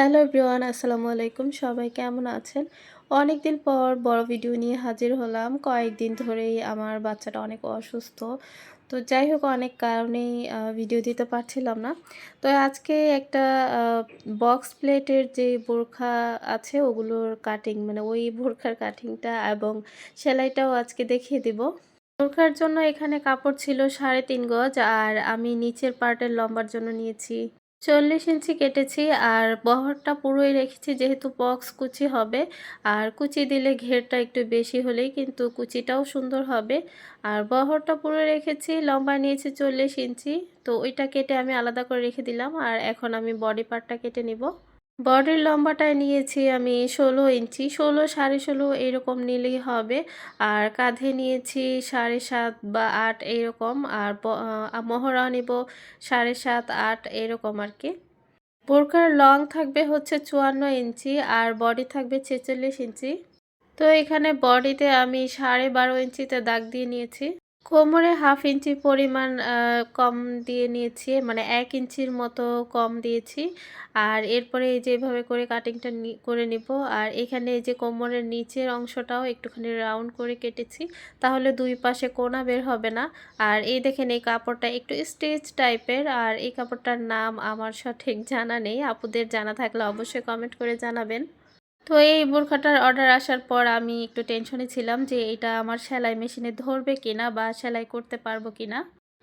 Hello everyone, আসসালামু আলাইকুম। সবাই কেমন আছেন? অনেক দিন পর বড় ভিডিও নিয়ে হাজির হলাম। কয়েকদিন ধরেই আমার বাচ্চাটা অনেক অসুস্থ। তো যাই হোক, অনেক কারণেই ভিডিও দিতে পারছিলাম না। তো আজকে একটা বক্স প্লেটের যে বোরখা আছে, ওগুলোর কাটিং মানে ওই বোরখার কাটিংটা এবং সেলাইটাও আজকে দেখিয়ে দিব। বোরখার জন্য এখানে কাপড় ছিল সাড়ে তিন গজ, আর আমি নিচের পার্টের লম্বার জন্য নিয়েছি চল্লিশ ইঞ্চি কেটেছি আর বহরটা পুরোই রেখেছি, যেহেতু বক্স কুচি হবে। আর কুচি দিলে ঘেরটা একটু বেশি হলেই কিন্তু কুচিটাও সুন্দর হবে। আর বহরটা পুরো রেখেছি, লম্বা নিয়েছি চল্লিশ ইঞ্চি। তো ওইটা কেটে আমি আলাদা করে রেখে দিলাম আর এখন আমি বডি পার্টটা কেটে নিব। বডির লম্বাটায় নিয়েছি আমি ষোলো ইঞ্চি, ষোলো সাড়ে ষোলো এরকম নিলেই হবে। আর কাঁধে নিয়েছি সাড়ে সাত বা আট এরকম, আর মহড়া নিব সাড়ে সাত, আট এরকম আর কি। বোরকার লং থাকবে হচ্ছে চুয়ান্ন ইঞ্চি আর বডি থাকবে ছেচল্লিশ ইঞ্চি। তো এখানে বডিতে আমি সাড়ে বারো ইঞ্চিতে দাগ দিয়ে নিয়েছি। কোমরে হাফ ইঞ্চি পরিমাণ কম দিয়ে নিয়েছি মানে এক ইঞ্চির মতো কম দিয়েছি। আর এরপরে এই যে যেভাবে করে কাটিংটা করে নিব। আর এখানে এই যে কোমরের নিচের অংশটাও একটুখানি রাউন্ড করে কেটেছি, তাহলে দুই পাশে কোনা বের হবে না। আর এই দেখেন, এই কাপড়টা একটু স্টেজ টাইপের। আর এই কাপড়টার নাম আমার সঠিক জানা নেই। আপুদের জানা থাকলে অবশ্যই কমেন্ট করে জানাবেন। তো এই বোরখাটার অর্ডার আসার পর আমি একটু টেনশনে ছিলাম যে এটা আমার সেলাই মেশিনে ধরবে কিনা বা সেলাই করতে পারব কিনা।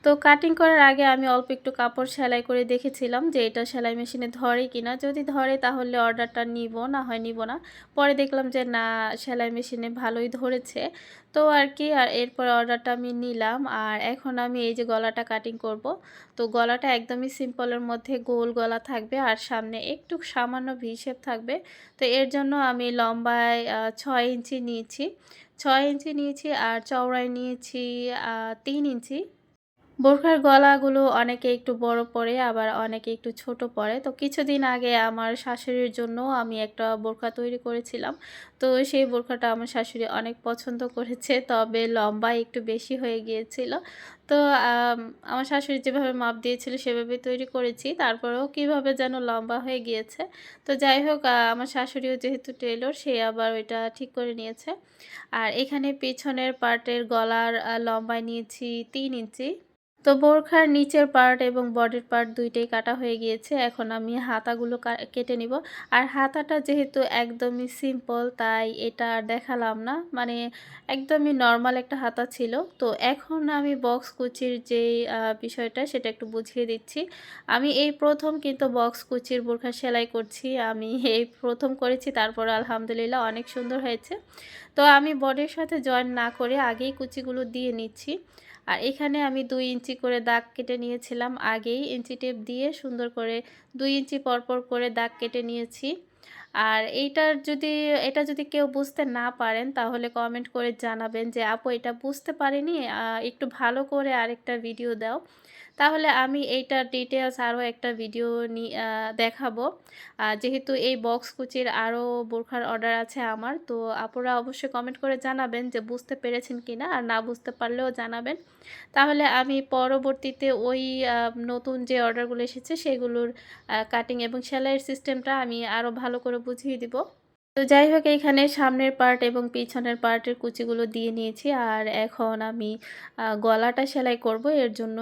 তো কাটিং করার আগে আমি অল্প একটু কাপড় সেলাই করে দেখেছিলাম যে এটা সেলাই মেশিনে ধরে কিনা। যদি ধরে তাহলে অর্ডারটা নিব, না হয় নিব না। পরে দেখলাম যে না, সেলাই মেশিনে ভালোই ধরেছে। তো আর কি, আর এরপর অর্ডারটা আমি নিলাম। আর এখন আমি এই যে গলাটা কাটিং করব, তো গলাটা একদমই সিম্পলের মধ্যে গোল গলা থাকবে আর সামনে একটু সামান্য ভিশেপ থাকবে। তো এর জন্য আমি লম্বায় ছয় ইঞ্চি নিয়েছি। ছয় ইঞ্চি নিয়েছি আর চওড়ায় নিয়েছি তিন ইঞ্চি। বোরখার গলাগুলো অনেকে একটু বড় পড়ে আবার অনেকে একটু ছোট পড়ে তো কিছুদিন আগে আমার শাশুড়ির জন্য আমি একটা বোরখা তৈরি করেছিলাম। তো সেই বোরখাটা আমার শাশুড়ি অনেক পছন্দ করেছে, তবে লম্বা একটু বেশি হয়ে গিয়েছিল। তো আমার শাশুড়ি যেভাবে মাপ দিয়েছিল সেভাবে তৈরি করেছি। তারপরেও কীভাবে যেন লম্বা হয়ে গিয়েছে। তো যাই হোক আমার শাশুড়িও যেহেতু টেলর সে আবার ওইটা ঠিক করে নিয়েছে। আর এখানে পেছনের পার্টের গলার লম্বায় নিয়েছি তিন ইঞ্চি। তো বোরখার নিচের পার্ট এবং বডির পার্ট দুইটাই কাটা হয়ে গিয়েছে। এখন আমি হাতাগুলো কেটে নিব। আর হাতাটা যেহেতু একদমই সিম্পল তাই এটা আর দেখালাম না। মানে একদমই নর্মাল একটা হাতা ছিল। তো এখন আমি বক্স কুচির যে বিষয়টা সেটা একটু বুঝিয়ে দিচ্ছি। আমি এই প্রথম কিন্তু বক্স কুচির বোরখা সেলাই করছি। আমি এই প্রথম করেছি, তারপর আলহামদুলিল্লাহ অনেক সুন্দর হয়েছে। তো আমি বডির সাথে জয়েন না করে আগেই কুচিগুলো দিয়ে নিচ্ছি। আর এখানে আমি দুই ইঞ্চি করে দাগ কেটে নিয়েছিলাম। আগেই ইঞ্চি টেপ দিয়ে সুন্দর করে দুই ইঞ্চি পরপর করে দাগ কেটে নিয়েছি। আর এইটার যদি, এটা যদি কেউ বুঝতে না পারেন, তাহলে কমেন্ট করে জানাবেন যে, আপু, এটা বুঝতে পারিনি একটু ভালো করে আরেকটা ভিডিও দাও। তাহলে আমি এইটার ডিটেলস আরও একটা ভিডিও দেখাবো। যেহেতু এই বক্স কুচির আরও বোরখার অর্ডার আছে আমার, তো আপুরা অবশ্যই কমেন্ট করে জানাবেন যে বুঝতে পেরেছেন কি না আর না বুঝতে পারলেও জানাবেন। তাহলে আমি পরবর্তীতে ওই নতুন যে অর্ডারগুলো এসেছে সেগুলোর কাটিং এবং সেলাইয়ের সিস্টেমটা আমি আরও ভালো করে বুঝিয়ে দিব। তো যাই হোক, এইখানে সামনের পার্ট এবং পিছনের পার্টের কুচিগুলো দিয়ে নিয়েছি। আর এখন আমি গলাটা সেলাই করব, এর জন্য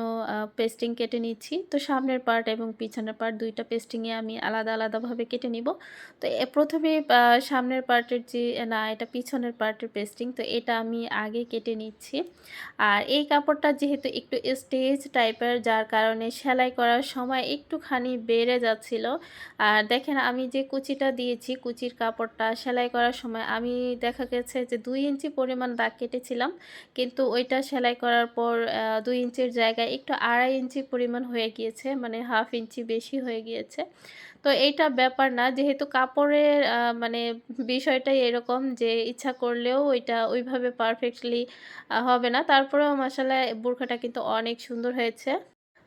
পেস্টিং কেটে নিচ্ছি। তো সামনের পার্ট এবং পিছনের পার্ট দুইটা পেস্টিংয়ে আমি আলাদা আলাদাভাবে কেটে নিব। তো প্রথমে সামনের পার্টের যে, না, এটা পিছনের পার্টের পেস্টিং তো এটা আমি আগে কেটে নিচ্ছি। আর এই কাপড়টা যেহেতু একটু স্টেজ টাইপের যার কারণে সেলাই করার সময় একটুখানি বেড়ে যাচ্ছিল। আর দেখেন, আমি যে কুচিটা দিয়েছি, কুচির কাপড়টা সেলাই করার সময় আমি দেখা গেছে যে দুই ইঞ্চি পরিমাণ দাগ কেটেছিলাম, কিন্তু ওইটা সেলাই করার পর দুই ইঞ্চির জায়গায় একটু আড়াই ইঞ্চি পরিমাণ হয়ে গিয়েছে মানে হাফ ইঞ্চি বেশি হয়ে গিয়েছে। তো এইটা ব্যাপার না, যেহেতু কাপড়ের মানে বিষয়টাই এরকম যে ইচ্ছা করলেও ওইটা ওইভাবে পারফেক্টলি হবে না। তারপরেও মশালা বোরখাটা কিন্তু অনেক সুন্দর হয়েছে।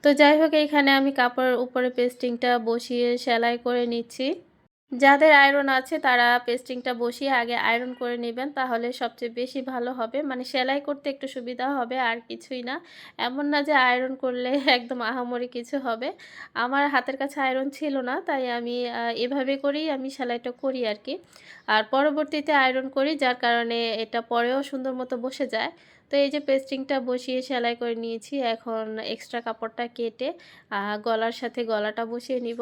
তো যাই হোক এখানে আমি কাপড়ের উপরে পেস্টিংটা বসিয়ে সেলাই করে নিচ্ছি। যাদের আয়রন আছে, তারা পেস্টিংটা বসিয়ে আগে আয়রন করে নেবেন, তাহলে সবচেয়ে বেশি ভালো হবে। মানে সেলাই করতে একটু সুবিধা হবে, আর কিছুই না। এমন না যে আয়রন করলে একদম আহামরি কিছু হবে। আমার হাতের কাছে আয়রন ছিল না, তাই আমি এভাবে করেই আমি সেলাইটা করি আর কি আর পরবর্তীতে আয়রন করি, যার কারণে এটা পরেও সুন্দর মতো বসে যায়। তো এই যে পেস্টিংটা বসিয়ে সেলাই করে নিয়েছি, এখন এক্সট্রা কাপড়টা কেটে গলার সাথে গলাটা বসিয়ে নিব।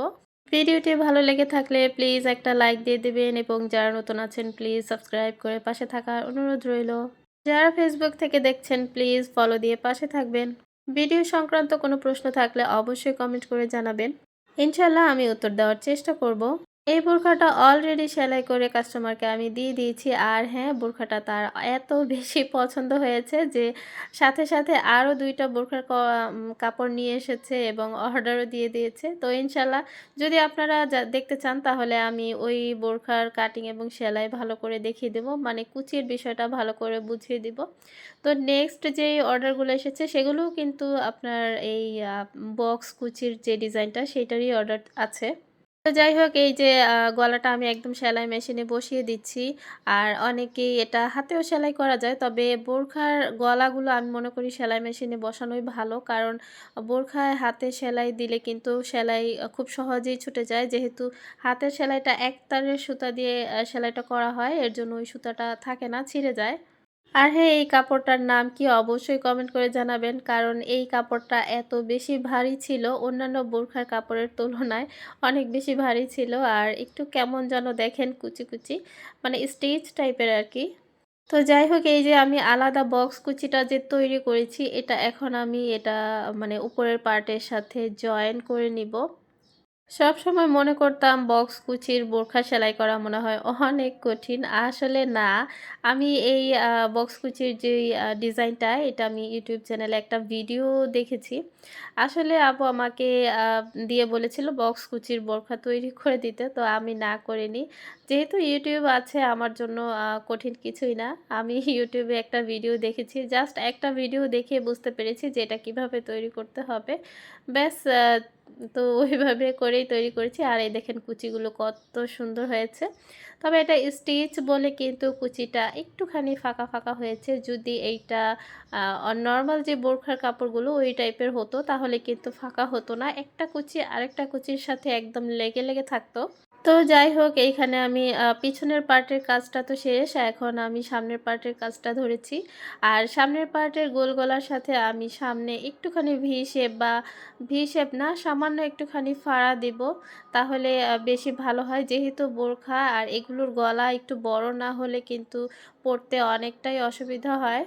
ভিডিওটি ভালো লেগে থাকলে প্লিজ একটা লাইক দিয়ে দেবেন এবং যারা নতুন আছেন, প্লিজ সাবস্ক্রাইব করে পাশে থাকার অনুরোধ রইল। যারা ফেসবুক থেকে দেখছেন, প্লিজ ফলো দিয়ে পাশে থাকবেন। ভিডিও সংক্রান্ত কোনো প্রশ্ন থাকলে অবশ্যই কমেন্ট করে জানাবেন। ইনশাল্লাহ আমি উত্তর দেওয়ার চেষ্টা করব। এই বোরখাটা অলরেডি সেলাই করে কাস্টমারকে আমি দিয়ে দিয়েছি। আর হ্যাঁ বোরখাটা তার এত বেশি পছন্দ হয়েছে যে সাথে সাথে আরও দুইটা বোরখার কাপড় নিয়ে এসেছে এবং অর্ডারও দিয়ে দিয়েছে। তো ইনশাল্লাহ যদি আপনারা দেখতে চান তাহলে আমি ওই বোরখার কাটিং এবং সেলাই ভালো করে দেখিয়ে দেব। মানে কুচির বিষয়টা ভালো করে বুঝিয়ে দিব। তো নেক্সট যে অর্ডারগুলো এসেছে সেগুলোও কিন্তু আপনার এই বক্স কুচির যে ডিজাইনটা সেটারই অর্ডার আছে। যাই হোক, এই যে গলাটা আমি একদম সেলাই মেশিনে বসিয়ে দিচ্ছি। আর অনেকেই এটা হাতেও সেলাই করা যায়, তবে বোরখার গলাগুলো আমি মনে করি সেলাই মেশিনে বসানোই ভালো। কারণ বোরখায় হাতে সেলাই দিলে কিন্তু সেলাই খুব সহজেই ছুটে যায়। যেহেতু হাতের সেলাইটা এক তারের সুতা দিয়ে সেলাইটা করা হয়, এর জন্য ওই সুতাটা থাকে না, ছিঁড়ে যায়। আর হ্যাঁ এই কাপড়টার নাম কি অবশ্যই কমেন্ট করে জানাবেন। কারণ এই কাপড়টা এত বেশি ভারী ছিল অন্যান্য বোরখার কাপড়ের তুলনায় অনেক বেশি ভারী ছিল। আর একটু কেমন যেন দেখেন কুচি কুচি মানে স্টিচ টাইপের আর কি। তো যাই হোক, এই যে আমি আলাদা বক্স কুচিটা যে তৈরি করেছি, এটা এখন আমি এটা মানে উপরের পার্টের সাথে জয়েন করে নিব। সব সময় মনে করতাম বক্স, কুচির, বোরখা সেলাই করা মনে হয় অনেক কঠিন। আসলে না। আমি এই বক্স, কুচির যে ডিজাইনটা, এটা আমি ইউটিউব চ্যানেলে একটা ভিডিও দেখেছি। আসলে আপু আমাকে দিয়ে বলেছিল বক্স, কুচির, বোরখা তৈরি করে দিতে, তো আমি না করিনি। যেহেতু ইউটিউব আছে, আমার জন্য কঠিন কিছুই না। আমি ইউটিউবে একটা ভিডিও দেখেছি, জাস্ট একটা ভিডিও দেখে বুঝতে পেরেছি যে এটা কীভাবে তৈরি করতে হবে। ব্যাস তো ওইভাবে করেই তৈরি করেছি। আর এই দেখেন কুচিগুলো কত সুন্দর হয়েছে। তবে এটা স্টিচ বলে কিন্তু কুচিটা একটুখানি ফাঁকা ফাঁকা হয়েছে। যদি এইটা নর্মাল যে বোরখার কাপড়গুলো ওই টাইপের হতো, তাহলে কিন্তু ফাঁকা হতো না। একটা কুচি আরেকটা কুচির সাথে একদম লেগে লেগে থাকতো। তো যাই হোক, এইখানে আমি পিছনের পার্টের কাজটা তো শেষ। এখন আমি সামনের পার্টের কাজটা ধরেছি। আর সামনের পার্টের গোল গলার সাথে আমি সামনে একটুখানি ভি শেপ বা ভি শেপ না, সামান্য একটুখানি ফাড়া দিব। তাহলে বেশি ভালো হয়। যেহেতু বোরখা, আর এগুলোর গলা একটু বড় না হলে কিন্তু পরতে অনেকটাই অসুবিধা হয়।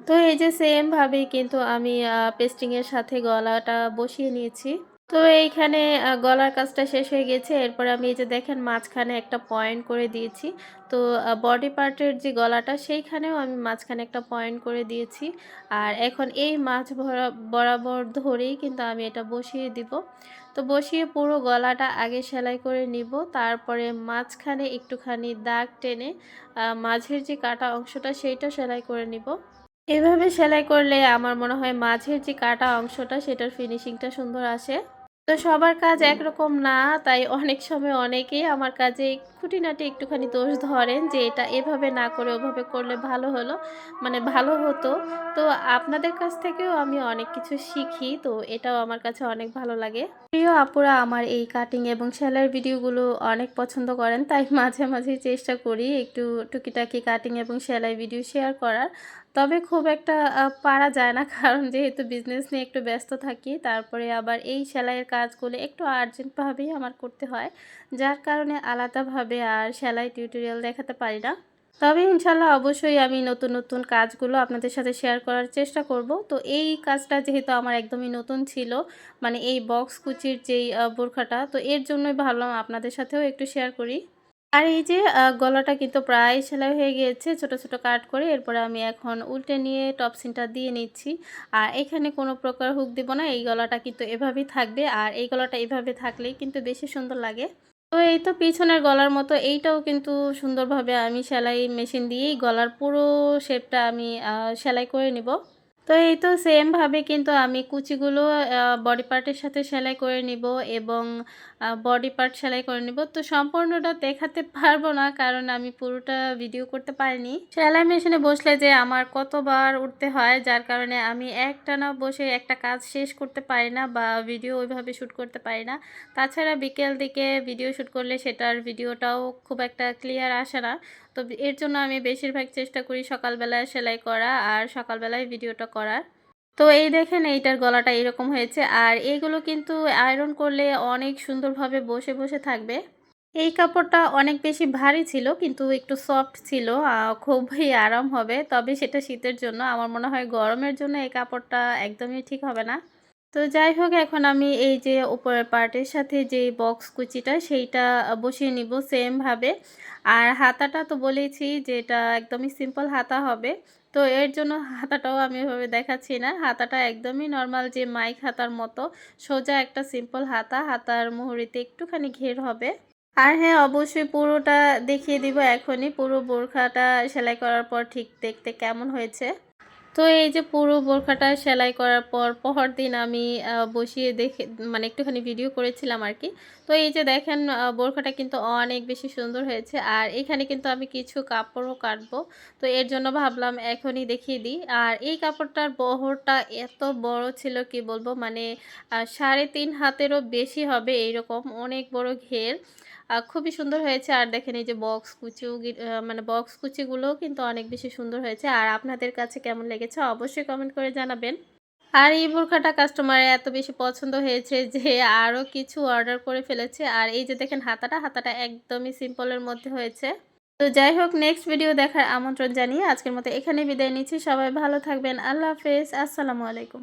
তো এই যে সেমভাবেই কিন্তু আমি পেস্টিংয়ের সাথে গলাটা বসিয়ে নিয়েছি। তো এইখানে গলার কাজটা শেষ হয়ে গেছে। এরপর আমি এই যে দেখেন মাঝখানে একটা পয়েন্ট করে দিয়েছি। তো বডি পার্টের যে গলাটা, সেইখানেও আমি মাঝখানে একটা পয়েন্ট করে দিয়েছি। আর এখন এই মাছ ভরা, বরাবর ধরেই কিন্তু আমি এটা বসিয়ে দিব। তো বসিয়ে পুরো গলাটা আগে সেলাই করে নিব। তারপরে মাঝখানে একটুখানি দাগ টেনে মাঝের যে কাটা অংশটা, সেইটা সেলাই করে নিব। এভাবে সেলাই করলে আমার মনে হয় মাঝের যে কাটা অংশটা, সেটার ফিনিশিংটা সুন্দর আসে। তো সবার কাজ একরকম না, তাই অনেক সময় অনেকেই আমার কাজে খুঁটিনাটি একটুখানি দোষ ধরেন যে এটা এভাবে না করে ওভাবে করলে ভালো হলো মানে ভালো হতো। তো আপনাদের কাছ থেকেও আমি অনেক কিছু শিখি, তো এটাও আমার কাছে অনেক ভালো লাগে। প্রিয় আপুরা, আমার এই কাটিং এবং সেলাইয়ের ভিডিওগুলো অনেক পছন্দ করেন, তাই মাঝে মাঝে চেষ্টা করি একটু টুকিটাকি কাটিং এবং সেলাই ভিডিও শেয়ার করার। তবে খুব একটা পারা যায় না। কারণ যেহেতু বিজনেস নিয়ে একটু ব্যস্ত থাকি, তারপরে আবার এই সেলাইয়ের কাজগুলো একটু আর্জেন্টভাবেই আমার করতে হয়। যার কারণে আলাদাভাবে আর সেলাই টিউটোরিয়াল দেখাতে পারি না। তবে ইনশাল্লাহ অবশ্যই আমি নতুন নতুন কাজগুলো আপনাদের সাথে শেয়ার করার চেষ্টা করব। তো এই কাজটা যেহেতু আমার একদমই নতুন ছিল মানে এই বক্স কুচির যেই বোরখাটা, তো এর জন্যই ভাবলাম আপনাদের সাথেও একটু শেয়ার করি। আর এই যে গলাটা কিন্তু প্রায় সেলাই হয়ে গিয়েছে, ছোট ছোট কাট করে। এরপরে আমি এখন উল্টে নিয়ে টপসিনটা দিয়ে নিচ্ছি। আর এখানে কোনো প্রকার হুক দিব না, এই গলাটা কিন্তু এভাবেই থাকবে। আর এই গলাটা এভাবে থাকলেই কিন্তু বেশি সুন্দর লাগে। তো এই তো পিছনের গলার মতো, এইটাও কিন্তু সুন্দরভাবে আমি সেলাই মেশিন দিয়েই গলার পুরো শেপটা আমি সেলাই করে নিব। তো এই তো সেমভাবে কিন্তু আমি কুচিগুলো বডি পার্টের সাথে সেলাই করে নিব এবং বডি পার্ট সেলাই করে নিব। তো সম্পূর্ণটা দেখাতে পারব না, কারণ আমি পুরোটা ভিডিও করতে পারিনি। সেলাই মেশিনে বসলে যে আমার কতবার উঠতে হয়, যার কারণে আমি একটানা বসে একটা কাজ শেষ করতে পারি না বা ভিডিও ওইভাবে শ্যুট করতে পারি না। তাছাড়া বিকেল দিকে ভিডিও শ্যুট করলে সেটার ভিডিওটাও খুব একটা ক্লিয়ার আসে না। তো এর জন্য আমি বেশিরভাগ চেষ্টা করি সকালবেলায় সেলাই করা আর সকালবেলায় ভিডিওটা করার। তো এই দেখেন এইটার গলাটা এরকম হয়েছে। আর এইগুলো কিন্তু আয়রন করলে অনেক সুন্দরভাবে বসে বসে থাকবে। এই কাপড়টা অনেক বেশি ভারী ছিল, কিন্তু একটু সফট ছিল খুবই আরাম হবে। তবে সেটা শীতের জন্য, আমার মনে হয় গরমের জন্য এই কাপড়টা একদমই ঠিক হবে না। তো যাই হোক, এখন আমি এই যে উপরের পার্টের সাথে যে বক্স কুচিটা, সেইটা বসিয়ে নিব সেমভাবে আর হাতাটা তো বলেছি যে এটা একদমই সিম্পল হাতা হবে। তো এর জন্য হাতাটাও আমি এভাবে দেখাচ্ছি না। হাতাটা একদমই নর্মাল যে মাইক হাতার মতো, সোজা একটা সিম্পল হাতা, হাতার মুহুরিতে একটুখানি ঘের হবে। আর হ্যাঁ অবশ্যই পুরোটা দেখিয়ে দিব এখনই। পুরো বোরখাটা সেলাই করার পর ঠিক দেখতে কেমন হয়েছে। তো এই যে পুরো বোরখাটা সেলাই করার পর পহর দিন আমি বসিয়ে দেখে মানে একটুখানি ভিডিও করেছিলাম আর কি তো এই যে দেখেন বোরখাটা কিন্তু অনেক বেশি সুন্দর হয়েছে। আর এখানে কিন্তু আমি কিছু কাপড়ও কাটবো। তো এর জন্য ভাবলাম এখনই দেখিয়ে দিই। আর এই কাপড়টার বহরটা এত বড় ছিল, কি বলব? মানে সাড়ে তিন হাতেরও বেশি হবে এইরকম অনেক বড় ঘের। খুবই সুন্দর হয়েছে। আর দেখেন এই যে বক্স কুচি মানে বক্স কুচিগুলোও কিন্তু অনেক বেশি সুন্দর হয়েছে। আর আপনাদের কাছে কেমন লেগেছে অবশ্যই কমেন্ট করে জানাবেন। আর এই বোরখাটা কাস্টমারের এত বেশি পছন্দ হয়েছে যে আরও কিছু অর্ডার করে ফেলেছে। আর এই যে দেখেন হাতাটা হাতাটা একদমই সিম্পলের মধ্যে হয়েছে। তো যাই হোক নেক্সট ভিডিও দেখার আমন্ত্রণ জানিয়ে আজকের মতো এখানে বিদায় নিচ্ছি। সবাই ভালো থাকবেন। আল্লাহ হাফেজ। আসসালামু আলাইকুম।